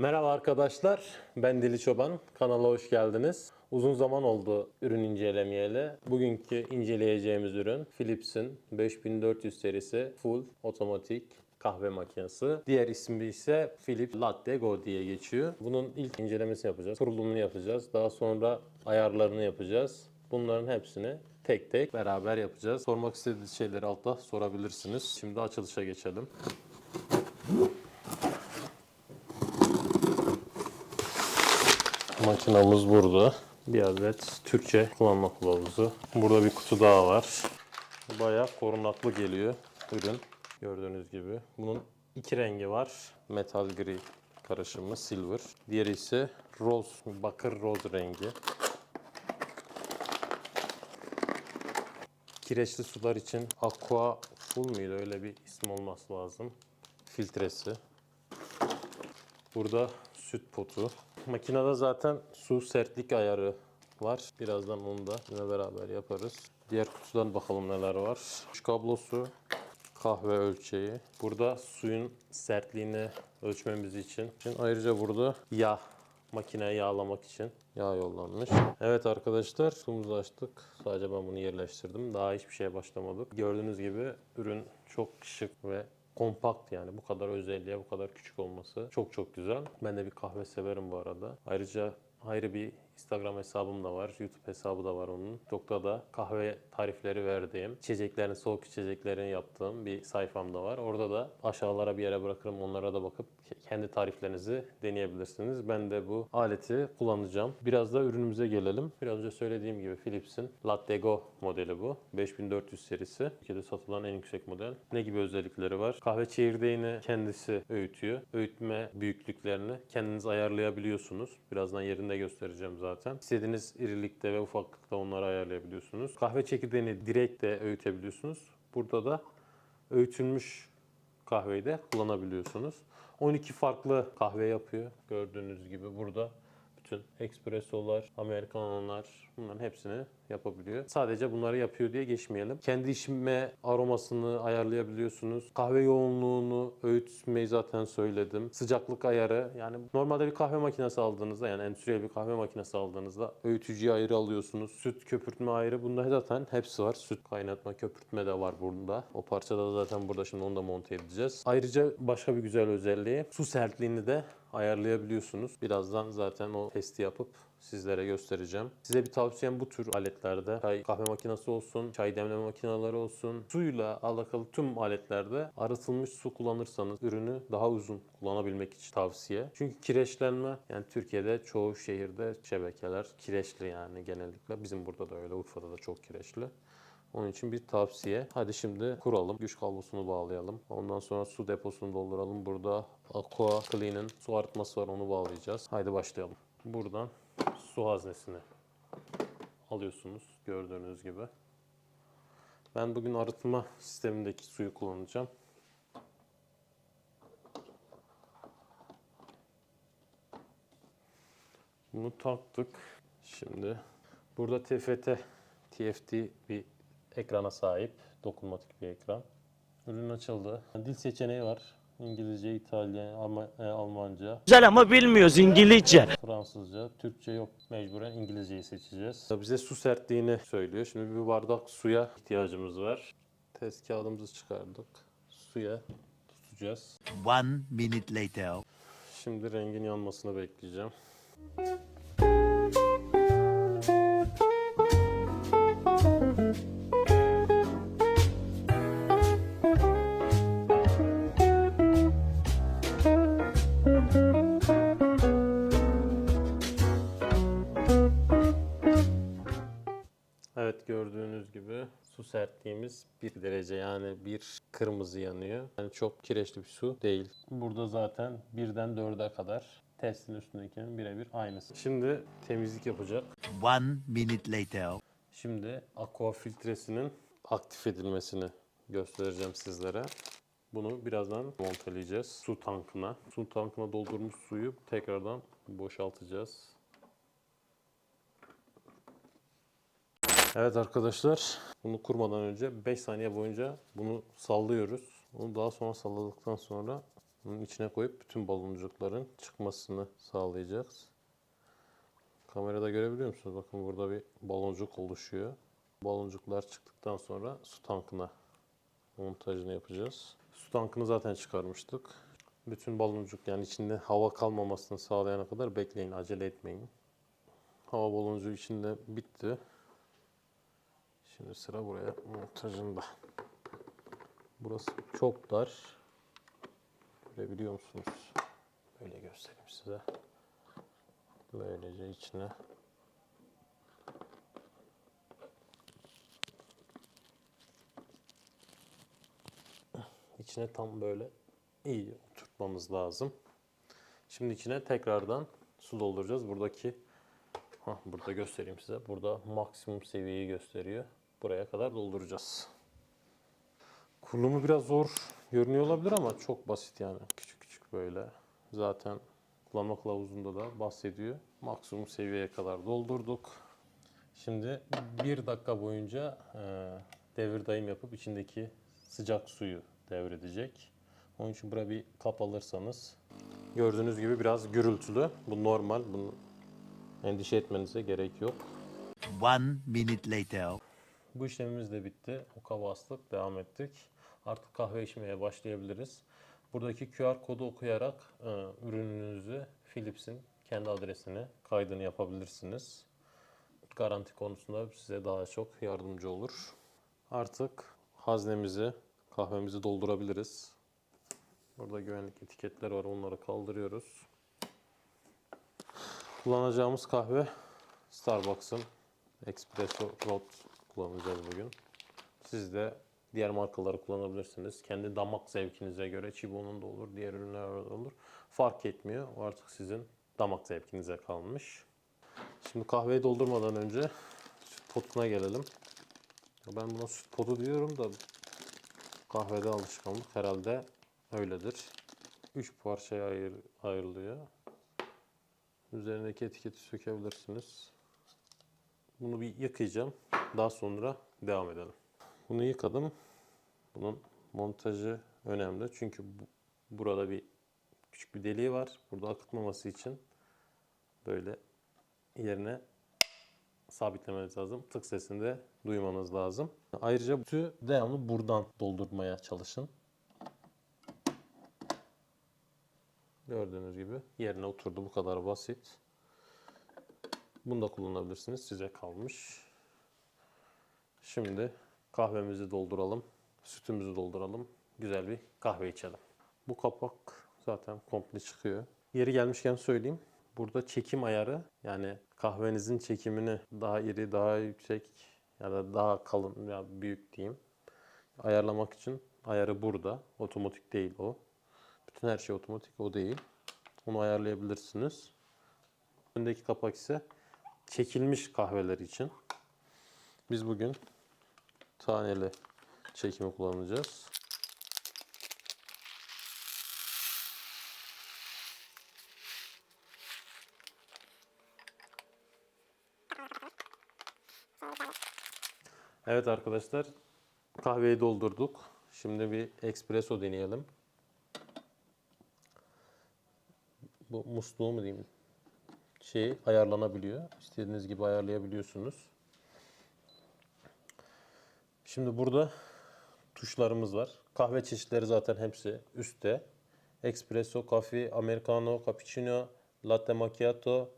Merhaba arkadaşlar, ben Dili Çoban. Kanala hoş geldiniz. Uzun zaman oldu ürün incelemeyeli. Bugünkü inceleyeceğimiz ürün Philips'in 5400 serisi full otomatik kahve makinesi. Diğer ismi ise Philips Latte Go diye geçiyor. Bunun ilk incelemesini yapacağız. Kurulumunu yapacağız. Daha sonra ayarlarını yapacağız. Bunların hepsini tek tek beraber yapacağız. Sormak istediğiniz şeyleri altta sorabilirsiniz. Şimdi açılışa geçelim. Makinamız burada. Bir adet Türkçe kullanma kılavuzu. Burada bir kutu daha var. Bayağı korunaklı geliyor ürün. Gördüğünüz gibi. Bunun iki rengi var. Metal gri karışımı silver. Diğeri ise rose, bakır roz rengi. Kireçli sular için aqua full muydu öyle bir isim olması lazım. Filtresi. Burada süt potu. Makinede zaten su sertlik ayarı var. Birazdan onu da yine beraber yaparız. Diğer kutudan bakalım neler var. Şu kablosu, kahve ölçeği. Burada suyun sertliğini ölçmemiz için. için. Ayrıca burada yağ. Makineyi yağlamak için yağ yollanmış. Evet arkadaşlar suyumuzu açtık. Sadece ben bunu yerleştirdim. Daha hiçbir şeye başlamadık. Gördüğünüz gibi ürün çok şık ve kompakt yani bu kadar özelliğe bu kadar küçük olması çok çok güzel. Ben de bir kahve severim bu arada. Ayrıca ayrı bir Instagram hesabım da var. YouTube hesabı da var onun. TikTok'ta da kahve tarifleri verdiğim, içeceklerini, soğuk içeceklerini yaptığım bir sayfam da var. Orada da aşağılara bir yere bırakırım. Onlara da bakıp kendi tariflerinizi deneyebilirsiniz. Ben de bu aleti kullanacağım. Biraz da ürünümüze gelelim. Biraz önce söylediğim gibi Philips'in Latte Go modeli bu. 5400 serisi. Türkiye'de satılan en yüksek model. Ne gibi özellikleri var? Kahve çekirdeğini kendisi öğütüyor. Öğütme büyüklüklerini kendiniz ayarlayabiliyorsunuz. Birazdan yerinde göstereceğim zaten. İstediğiniz irilikte ve ufaklıkta onları ayarlayabiliyorsunuz. Kahve çekirdeğini direkt de öğütebiliyorsunuz. Burada da öğütülmüş kahveyi de kullanabiliyorsunuz. 12 farklı kahve yapıyor. Gördüğünüz gibi burada bütün espressolar, americanolar bunların hepsini yapabiliyor. Sadece bunları yapıyor diye geçmeyelim. Kendi işime aromasını ayarlayabiliyorsunuz. Kahve yoğunluğunu öğütmeyi zaten söyledim. Sıcaklık ayarı yani normalde bir kahve makinesi aldığınızda yani endüstriyel bir kahve makinesi aldığınızda öğütücüyü ayrı alıyorsunuz. Süt köpürtme ayrı. Bunda zaten hepsi var. Süt kaynatma, köpürtme de var bunda. O parçada da zaten burada şimdi onu da monte edeceğiz. Ayrıca başka bir güzel özelliği su sertliğini de ayarlayabiliyorsunuz. Birazdan zaten o testi yapıp sizlere göstereceğim. Size bir tavsiyem bu tür aletlerde çay kahve makinesi olsun, çay demleme makineleri olsun, suyla alakalı tüm aletlerde arıtılmış su kullanırsanız ürünü daha uzun kullanabilmek için tavsiye. Çünkü kireçlenme yani Türkiye'de çoğu şehirde şebekeler kireçli yani genellikle. Bizim burada da öyle, Urfa'da da çok kireçli. Onun için bir tavsiye. Hadi şimdi kuralım. Güç kablosunu bağlayalım. Ondan sonra su deposunu dolduralım. Burada Aqua Clean'in su arıtması var onu bağlayacağız. Haydi başlayalım. Buradan su haznesini alıyorsunuz gördüğünüz gibi. Ben bugün arıtma sistemindeki suyu kullanacağım. Bunu taktık. Şimdi burada TFT, TFT bir ekrana sahip. Dokunmatik bir ekran. Ürün açıldı. Dil seçeneği var. İngilizce, İtalyan, Alman- e, Almanca, Güzel ama bilmiyoruz İngilizce. Fransızca, Türkçe yok. Mecburen İngilizceyi seçeceğiz. Bize su sertliğini söylüyor. Şimdi bir bardak suya ihtiyacımız var. Test kağıdımızı çıkardık. Suya tutacağız. One minute later. Şimdi rengin yanmasını bekleyeceğim. Su sertliğimiz 1 derece yani bir kırmızı yanıyor. Yani çok kireçli bir su değil. Burada zaten birden 4'e kadar testin üstündekinin birebir aynısı. Şimdi temizlik yapacak. One minute later. Şimdi aqua filtresinin aktif edilmesini göstereceğim sizlere. Bunu birazdan monteleyeceğiz su tankına. Su tankına doldurmuş suyu tekrardan boşaltacağız. Evet arkadaşlar, bunu kurmadan önce 5 saniye boyunca bunu sallıyoruz. Onu daha sonra salladıktan sonra Bunun içine koyup bütün baloncukların çıkmasını sağlayacağız. Kamerada görebiliyor musunuz? Bakın burada bir baloncuk oluşuyor. Baloncuklar çıktıktan sonra su tankına montajını yapacağız. Su tankını zaten çıkarmıştık. Bütün baloncuk yani içinde hava kalmamasını sağlayana kadar bekleyin, acele etmeyin. Hava baloncuğu içinde bitti. Şimdi sıra buraya montajında. Burası çok dar. Görebiliyor musunuz? Böyle göstereyim size. Böylece içine içine tam böyle iyi oturtmamız lazım. Şimdi içine tekrardan su dolduracağız. Buradaki Hah, burada göstereyim size. Burada maksimum seviyeyi gösteriyor. Buraya kadar dolduracağız. Kurulumu biraz zor görünüyor olabilir ama çok basit yani. Küçük küçük böyle. Zaten kullanma kılavuzunda da bahsediyor. Maksimum seviyeye kadar doldurduk. Şimdi bir dakika boyunca e, devir dayım yapıp içindeki sıcak suyu devredecek. Onun için buraya bir kap alırsanız gördüğünüz gibi biraz gürültülü. Bu normal. Bunu endişe etmenize gerek yok. One minute later. Bu işlemimiz de bitti. Oka bastık, devam ettik. Artık kahve içmeye başlayabiliriz. Buradaki QR kodu okuyarak e, ürününüzü Philips'in kendi adresine kaydını yapabilirsiniz. Garanti konusunda size daha çok yardımcı olur. Artık haznemizi, kahvemizi doldurabiliriz. Burada güvenlik etiketleri var, onları kaldırıyoruz. Kullanacağımız kahve Starbucks'ın Espresso Rot kullanacağız bugün. Siz de diğer markaları kullanabilirsiniz. Kendi damak zevkinize göre Chibo'nun da olur, diğer ürünler de olur. Fark etmiyor. O artık sizin damak zevkinize kalmış. Şimdi kahveyi doldurmadan önce süt potuna gelelim. Ben buna süt potu diyorum da kahvede alışkanlık herhalde öyledir. 3 parçaya ayır, ayrılıyor. Üzerindeki etiketi sökebilirsiniz. Bunu bir yıkayacağım. Daha sonra devam edelim. Bunu yıkadım. Bunun montajı önemli. Çünkü bu- burada bir küçük bir deliği var. Burada akıtmaması için böyle yerine sabitlemeniz lazım. Tık sesini de duymanız lazım. Ayrıca sütü devamlı buradan doldurmaya çalışın. Gördüğünüz gibi yerine oturdu. Bu kadar basit. Bunu da kullanabilirsiniz. Size kalmış. Şimdi kahvemizi dolduralım. Sütümüzü dolduralım. Güzel bir kahve içelim. Bu kapak zaten komple çıkıyor. Yeri gelmişken söyleyeyim. Burada çekim ayarı yani kahvenizin çekimini daha iri, daha yüksek ya da daha kalın ya büyük diyeyim. Ayarlamak için ayarı burada. Otomatik değil o. Bütün her şey otomatik o değil. Onu ayarlayabilirsiniz. Öndeki kapak ise çekilmiş kahveler için. Biz bugün taneli çekimi kullanacağız. Evet arkadaşlar kahveyi doldurduk. Şimdi bir espresso deneyelim. Bu musluğu mu diyeyim? Şey ayarlanabiliyor. İstediğiniz gibi ayarlayabiliyorsunuz. Şimdi burada tuşlarımız var. Kahve çeşitleri zaten hepsi üstte. Espresso, kafe, americano, cappuccino, latte macchiato,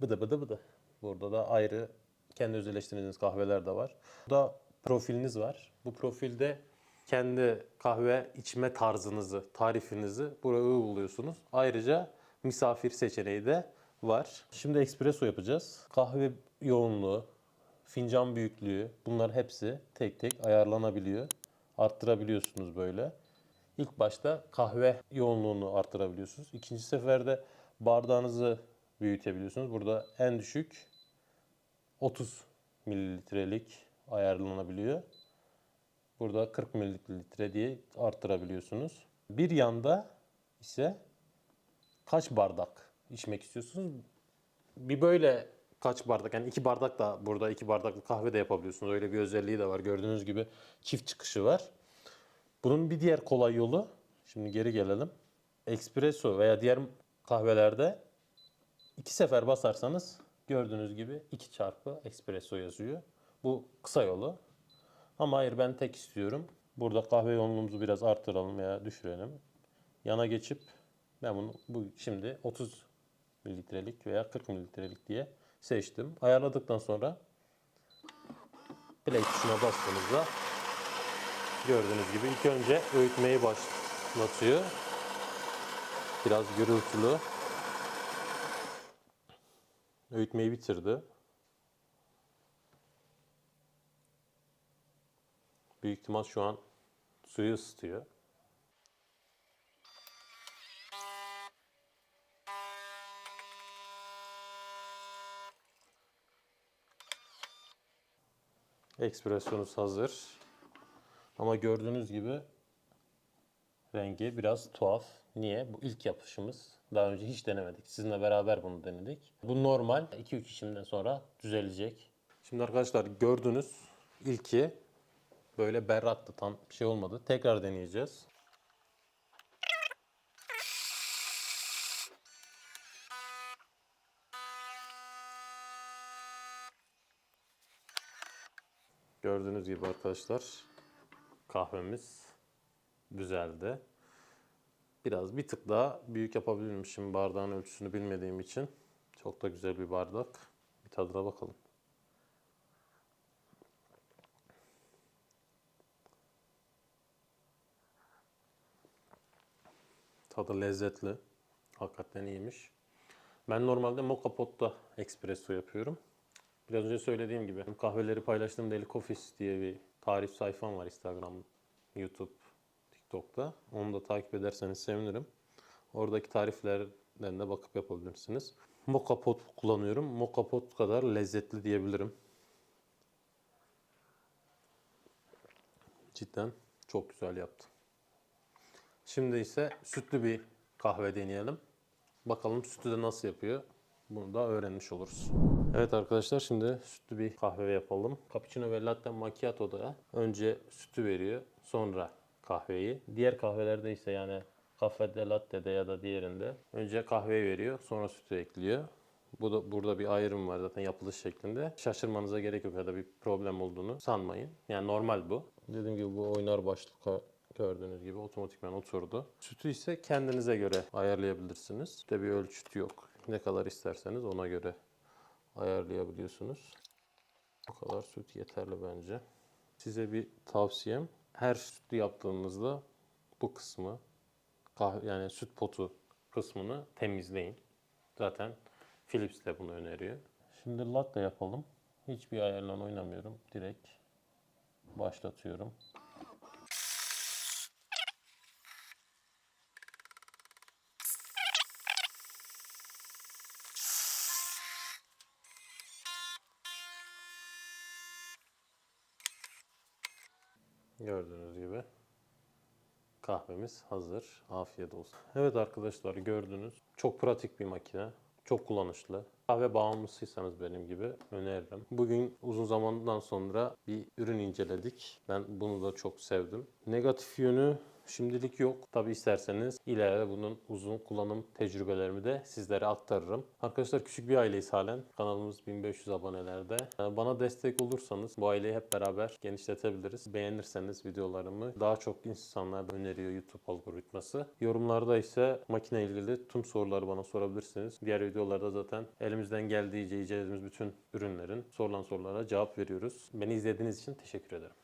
bıdı bıdı bıdı. Burada da ayrı kendi özelleştirdiğiniz kahveler de var. Burada profiliniz var. Bu profilde kendi kahve içme tarzınızı, tarifinizi buraya uyguluyorsunuz. Ayrıca misafir seçeneği de var. Şimdi espresso yapacağız. Kahve yoğunluğu, fincan büyüklüğü bunlar hepsi tek tek ayarlanabiliyor. Arttırabiliyorsunuz böyle. İlk başta kahve yoğunluğunu arttırabiliyorsunuz. İkinci seferde bardağınızı büyütebiliyorsunuz. Burada en düşük 30 mililitrelik ayarlanabiliyor. Burada 40 mililitre diye arttırabiliyorsunuz. Bir yanda ise kaç bardak içmek istiyorsunuz? Bir böyle kaç bardak yani iki bardak da burada iki bardaklı kahve de yapabiliyorsunuz. Öyle bir özelliği de var. Gördüğünüz gibi çift çıkışı var. Bunun bir diğer kolay yolu şimdi geri gelelim. espresso veya diğer kahvelerde iki sefer basarsanız gördüğünüz gibi 2 çarpı espresso yazıyor. Bu kısa yolu. Ama hayır ben tek istiyorum. Burada kahve yoğunluğumuzu biraz artıralım veya düşürelim. Yana geçip ben bunu bu şimdi 30 mililitrelik veya 40 mililitrelik diye seçtim. Ayarladıktan sonra play tuşuna bastığınızda gördüğünüz gibi ilk önce öğütmeyi başlatıyor. Biraz gürültülü. Öğütmeyi bitirdi. Büyük ihtimal şu an suyu ısıtıyor. Ekspresyonuz hazır. Ama gördüğünüz gibi rengi biraz tuhaf. Niye? Bu ilk yapışımız. Daha önce hiç denemedik. Sizinle beraber bunu denedik. Bu normal. 2-3 işimden sonra düzelecek. Şimdi arkadaşlar gördünüz ilki böyle berrattı. Tam bir şey olmadı. Tekrar deneyeceğiz. Gördüğünüz gibi arkadaşlar kahvemiz düzeldi. Biraz bir tık daha büyük yapabilirmişim bardağın ölçüsünü bilmediğim için. Çok da güzel bir bardak. Bir tadına bakalım. Tadı lezzetli. Hakikaten iyiymiş. Ben normalde moka potta espresso yapıyorum. Biraz önce söylediğim gibi kahveleri paylaştığım Daily Coffees diye bir tarif sayfam var Instagram, YouTube, TikTok'ta. Onu da takip ederseniz sevinirim. Oradaki tariflerden de bakıp yapabilirsiniz. Moka pot kullanıyorum. Moka pot kadar lezzetli diyebilirim. Cidden çok güzel yaptım. Şimdi ise sütlü bir kahve deneyelim. Bakalım sütü de nasıl yapıyor. Bunu da öğrenmiş oluruz. Evet arkadaşlar şimdi sütlü bir kahve yapalım. Cappuccino ve latte macchiato da önce sütü veriyor sonra kahveyi. Diğer kahvelerde ise yani kafede, latte'de ya da diğerinde önce kahveyi veriyor sonra sütü ekliyor. Bu da burada bir ayrım var zaten yapılış şeklinde. Şaşırmanıza gerek yok ya da bir problem olduğunu sanmayın. Yani normal bu. Dediğim gibi bu oynar başlık gördüğünüz gibi otomatikman oturdu. Sütü ise kendinize göre ayarlayabilirsiniz. Sütte bir ölçüt yok. Ne kadar isterseniz ona göre ayarlayabiliyorsunuz. Bu kadar süt yeterli bence. Size bir tavsiyem her sütlü yaptığınızda bu kısmı kahve, yani süt potu kısmını temizleyin. Zaten Philips de bunu öneriyor. Şimdi latte yapalım. Hiçbir ayarla oynamıyorum. Direkt başlatıyorum. Gördüğünüz gibi kahvemiz hazır. Afiyet olsun. Evet arkadaşlar gördünüz. Çok pratik bir makine. Çok kullanışlı. Kahve bağımlısıysanız benim gibi öneririm. Bugün uzun zamandan sonra bir ürün inceledik. Ben bunu da çok sevdim. Negatif yönü şimdilik yok. Tabi isterseniz ileride bunun uzun kullanım tecrübelerimi de sizlere aktarırım. Arkadaşlar küçük bir aileyiz halen. Kanalımız 1500 abonelerde. Ee, Bana destek olursanız bu aileyi hep beraber genişletebiliriz. Beğenirseniz videolarımı daha çok insanlar öneriyor YouTube algoritması. Yorumlarda ise makine ilgili tüm soruları bana sorabilirsiniz. Diğer videolarda zaten elimizden geldiğince incelediğimiz bütün ürünlerin sorulan sorulara cevap veriyoruz. Beni izlediğiniz için teşekkür ederim.